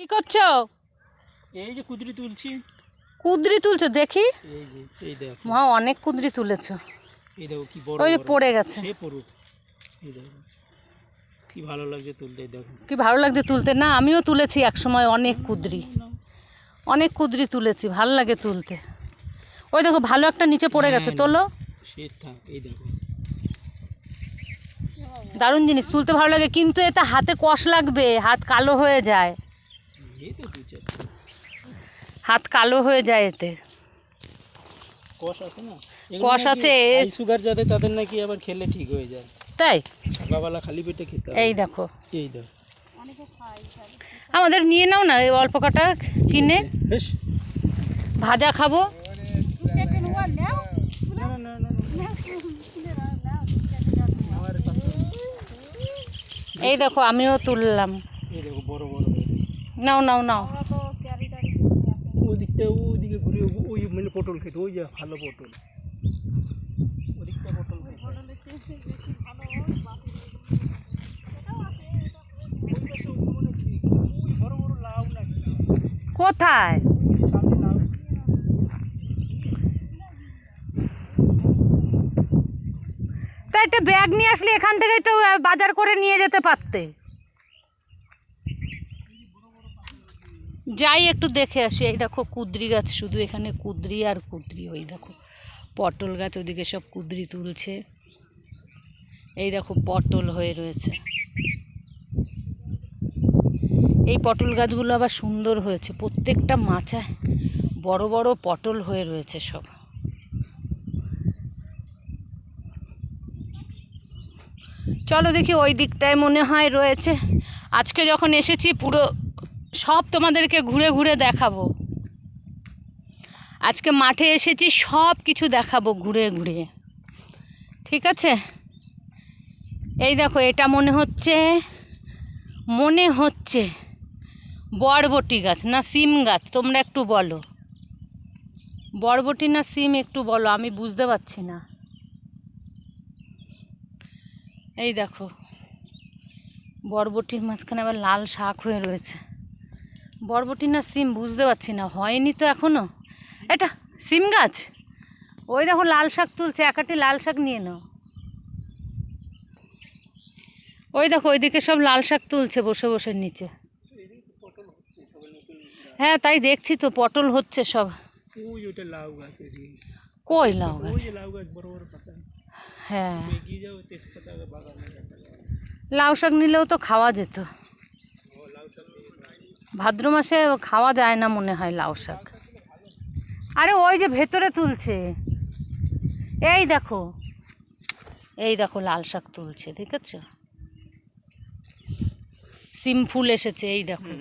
কি করছ? এই যে কুদরি তুলছি। কুদরি তুলছো? দেখি। এই দেখো। মা অনেক কুদরি তুলেছো। এই দেখো কি বড় ওই যে পড়ে গেছে। পড়ুক। এই দেখো। কি ভালো লাগছে তুলতে দেখো। কি ভালো লাগছে তুলতে? না আমিও তুলেছি এক সময় অনেক কুদরি। অনেক কুদরি তুলেছি ভালো লাগে তুলতে। ওই দেখো ভালো একটা নিচে পড়ে গেছে হ্যাঁ, তোলো। এই দেখো। দারুণ জিনিস তুলতে ভালো লাগে কিন্তু এটা হাতে কষ লাগবে হাত কালো হয়ে যায়। হাত কালো হয়ে যায় এতে। কষ আছে না? কষ আছে, এ- সুগার যাদের তাদের নাকি আবার খেলে ঠিক হয়ে যায়। তাই? সকালবেলা খালি পেটে খেতে এই দেখো। এই দেখো। আমাদের নিয়ে নাও না অল্প কটা কিনে। বেশ। ভাজা খাব। এই দেখো আমিও তুললাম। এই দেখো বড় বড়। নাও নাও নাও। ওই দিকটা ওইদিকে ঘুরে ওই মানে পটল খেতে ওই ভালো পটল। ওদিকটা পটল খেতে। ওই বড় বড় লাউ নাকি কোথায়? সামনে তা একটা ব্যাগ নিয়ে আসলে এখান থেকেই তো বাজার করে নিয়ে যেতে পারতে। যাই একটু দেখে আসি। এই দেখো কুদ্রি গাছ, শুধু এখানে কুদ্রি আর কুদ্রি, ওই দেখো পটল গাছ, ওদিকে সব কুদ্রি তুলছে। এই দেখো পটল হয়ে রয়েছে। এই পটল গাছগুলো আবার সুন্দর হয়েছে। প্রত্যেকটা মাচায় বড় বড় পটল হয়ে রয়েছে সব। চলো দেখি ওই দিকটায় মনে হয় রয়েছে। আজকে যখন এসেছি পুরো সব তোমাদেরকে ঘুরে ঘুরে দেখাবো। আজকে মাঠে এসেছি, সব কিছু দেখাবো ঘুরে ঘুরে। ঠিক আছে? এই দেখো, এটা মনে হচ্ছে মনে হচ্ছে বরবটি গাছ না সিম গাছ, তোমরা একটু বলো। বরবটি না সিম একটু বলো, আমি বুঝতে পারছি না। এই দেখো, বরবটির মাঝখানে আবার লাল শাক হয়ে রয়েছে। বরবটি না সিম বুঝতে পারছি না হয়নি তো এখনও। এটা সিম গাছ? ওই দেখো লাল শাক তুলছে একাটি লাল শাক নিয়ে নাও। ওই দেখো ওইদিকে সব লাল শাক তুলছে বসে বসে নিচে। হ্যাঁ তাই দেখছি তো পটল হচ্ছে সব। ওই লাউ গাছ কই লাউ গাছ? হ্যাঁ। লাউ শাক নিলেও তো খাওয়া যেত। ভাদ্র মাসে খাওয়া যায় না মনে হয় লাউ শাক। আরে ওই যে ভেতরে তুলছে। এই দেখো। এই দেখো লাল শাক তুলছে ঠিক আছে সিম ফুল এসেছে এই দেখো।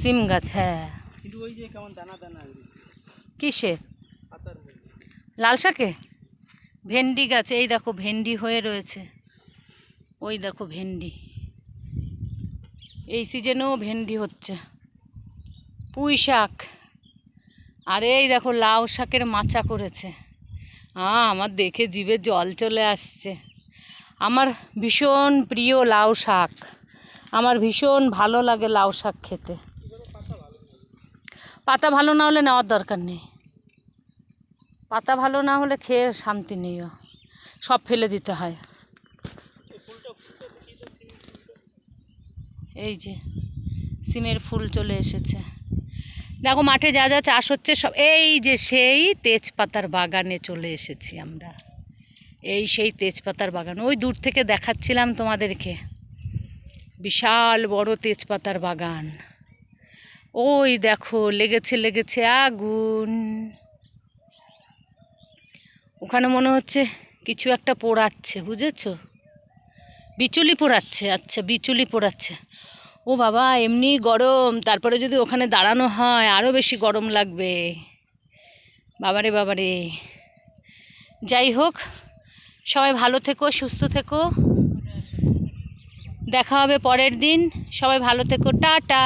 সিম গাছ হ্যাঁ। কিসে? লাল শাকে? ভেন্ডি গাছ এই দেখো ভেন্ডি হয়ে রয়েছে। ওই দেখো ভেন্ডি। এই সিজনেও ভেন্ডি হচ্ছে। পুঁই শাক। আর এই দেখো, লাউ শাকের মাচা করেছে। আ, আমার দেখে জিভে জল চলে আসছে। আমার ভীষণ প্রিয় লাউ শাক। আমার ভীষণ ভালো লাগে লাউ শাক খেতে। পাতা ভালো না হলে নেওয়ার দরকার নেই। পাতা ভালো না হলে খেয়ে শান্তি নেইও সব ফেলে দিতে হয়। এই যে, সিমের ফুল চলে এসেছে। দেখো মাঠে যা যা চাষ হচ্ছে সব, এই যে সেই তেজপাতার বাগানে চলে এসেছি আমরা। এই সেই তেজপাতার বাগান, ওই দূর থেকে দেখাচ্ছিলাম তোমাদেরকে। বিশাল বড় তেজপাতার বাগান। ওই দেখো, লেগেছে লেগেছে আগুন। ওখানে মনে হচ্ছে কিছু একটা পোড়াচ্ছে, বুঝেছ? বিচুলি পোড়াচ্ছে আচ্ছা বিচুলি পোড়াচ্ছে। ও বাবা, এমনি গরম, তারপরে যদি ওখানে দাঁড়ানো হয় আরও বেশি গরম লাগবে। বাবারে বাবারে। যাই হোক, সবাই ভালো থেকো, সুস্থ থেকো। দেখা হবে পরের দিন। সবাই ভালো থেকো, টাটা।